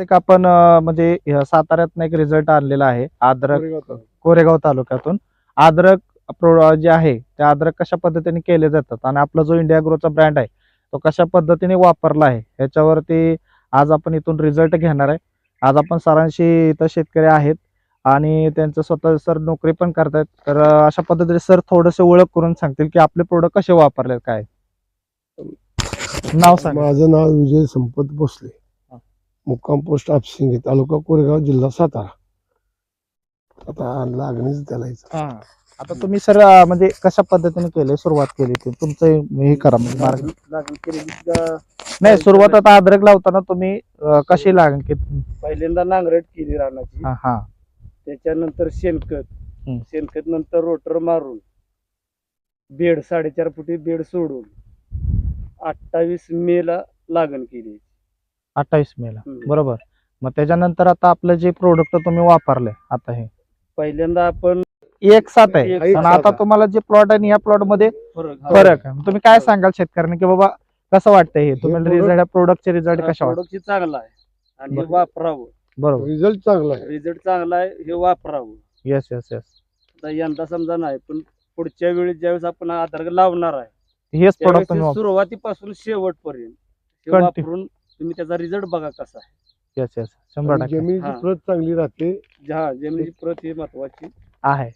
एक आपण म्हणजे ह्या साताऱ्यातनं एक रिझल्ट आणलेला आहे अद्रक कोरेगाव तालुक्यातून. अद्रक प्रो जे आहे ते अद्रक कशा पद्धतीने केले जातात आणि आपला जो इंडिया ग्रोचा ब्रँड आहे तो कशा पद्धतीने वापरला आहे ह्याच्यावरती आज आपण इथून रिझल्ट घेणार आहे. आज आपण सरांशी इथं शेतकरी आहेत आणि त्यांचं स्वतः सर नोकरी पण करतायत. तर अशा पद्धतीने सर थोडंसं ओळख करून सांगतील की आपले प्रोडक्ट कसे वापरले काय? नाव सांग. माझं नाव विजय संपत भोसले. मुक्काम पोस्ट आपसिंगे तालुका कोरेगाव जिल्हा सातारा. आता लागणीच त्याला. हा. आता तुम्ही सर म्हणजे कशा पद्धतीने केले सुरुवात केली ते? तुमचं हे करा म्हणजे मार्ग. लागण केलेली का नाही सुरुवात आता अद्रक लावताना तुम्ही अं, कशी लागण की पहिल्यांदा नांगरट केली रानाची. हा हा. त्याच्यानंतर शेणखत. हम्म. शेणखत नंतर रोटर मारून बेड साडेचार फुटी बेड सोडून अठ्ठावीस मे ला लागण केली. अठ्ठावीस मे ला. हम्म. बरोबर. मग त्याच्यानंतर आता आपलं जे प्रोडक्ट तुम्ही वापरले आता हे. पहिल्यांदा आपण एक साथ आहे. एक आणि आता आहे. तुम्हाला जे प्लॉट आहे या प्लॉटमध्ये फरक. आहे. तुम्ही काय सांगाल शेतकऱ्यांना की बाबा कसं वाटतंय हे? तुम्ही product- रिझल्ट प्रोडक्टचे रिझल्ट कशा वाटत प्रोडक्ट चांगला आहे. आणि हे बरं. वापरावं. बरोबर. रिझल्ट चांगला आहे. रिझल्ट चांगला आहे हे वापरावं. येस येस येस आता यंदा समजा नाही पण पुढच्या वेळी ज्यावेळेस आपण आधार लावणार आहे हेच त्यावेळेस प्रोडक्ट तुम्ही ते वापर. सुरुवातीपासून शेवटपर्यंत हे Continue. वापरून तुम्ही त्याचा रिझल्ट बघा कसा आहे. येस येस शंभर आणि टक्के. जमिनीची. प्रत चांगली राहते. हा जमिनीची प्रत ही महत्वाची. आहे.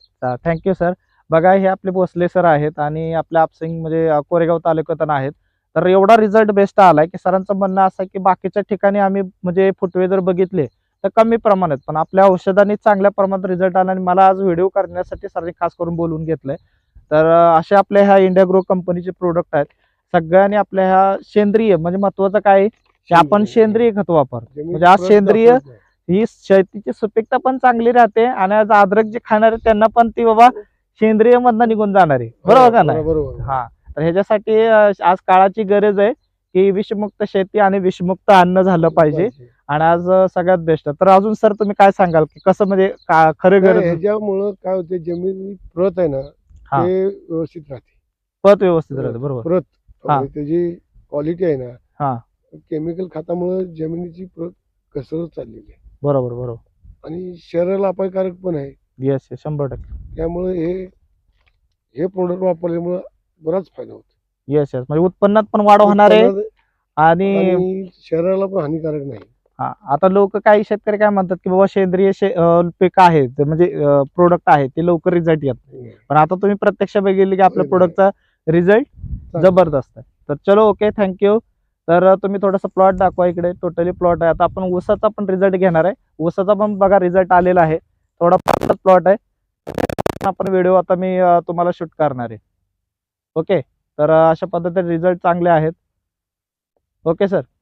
थँक्यू सर बघा हे आपले भोसले सर आहेत आणि आपल्या आपसिंग म्हणजे अं, कोरेगाव तालुक्यातून आहेत. तर एवढा रिझल्ट बेस्ट आलाय की सरांचं म्हणणं असं आहे की बाकीच्या ठिकाणी आम्ही म्हणजे फुटवे जर बघितले तर कमी प्रमाणात पण आपल्या औषधांनी चांगल्या प्रमाणात रिझल्ट आला आणि मला आज व्हिडिओ करण्यासाठी सरांनी खास करून बोलून घेतलंय. तर अं, असे आपल्या ह्या इंडिया ग्रो कंपनीचे प्रोडक्ट आहेत. सगळ्यांनी आपल्या ह्या सेंद्रिय म्हणजे महत्वाचं काय आहे? की आपण सेंद्रिय खत वापरतो. म्हणजे आज सेंद्रिय. ही शेतीची सुपीकता पण चांगली राहते आणि आज अद्रक जे खाणार आहे त्यांना पण ती बाबा सेंद्रिय मधनं निघून जाणार आहे. बरोबर का नाही? हा. तर ह्याच्यासाठी आज काळाची गरज आहे की विषमुक्त शेती आणि विषमुक्त अन्न झालं पाहिजे आणि आज सगळ्यात बेस्ट. तर अजून सर तुम्ही काय सांगाल? की कसं म्हणजे खरं गरज? ह्याच्यामुळं काय होते जमिनी प्रत आहे ना हा. ते व्यवस्थित राहते. पत व्यवस्थित राहते बरोबर. प्रत. हा. त्याची क्वालिटी आहे हा. ना केमिकल खतामुळे जमिनीची प्रत घसरत चाललेली आहे. बरोबर बरोबर. आणि शरीराला अपायकारक पण आहे. येस येस शंभर टक्के. त्यामुळे हे हे प्रोडक्ट वापरल्यामुळे बराच फायदा होतो. येस येस म्हणजे उत्पन्नात पण वाढ होणार आहे उत्पन्नात आणि आणि शरीराला पण हानिकारक नाही. हा आता लोक काही शेतकरी काय म्हणतात की बाबा सेंद्रिय शे अं, पीक आहे ते म्हणजे प्रोडक्ट आहे ते लवकर रिझल्ट येत नाही. पण आता तुम्ही प्रत्यक्ष बघितले की आपल्या. प्रोडक्टचा रिझल्ट. जबरदस्त आहे. तर चलो ओके थँक्यू तर तुम्ही थोडासा प्लॉट दाखवा इकडे. टोटली प्लॉट आहे. आता आपण ऊसाचा पण रिझल्ट घेणार आहे. ऊसाचा पण बघा रिझल्ट आलेला आहे. थोडा प्लॉट आहे. आपण व्हिडिओ आता मी तुम्हाला शूट करणार आहे. ओके तर अशा पद्धतीने रिझल्ट चांगले आहेत. Okay sir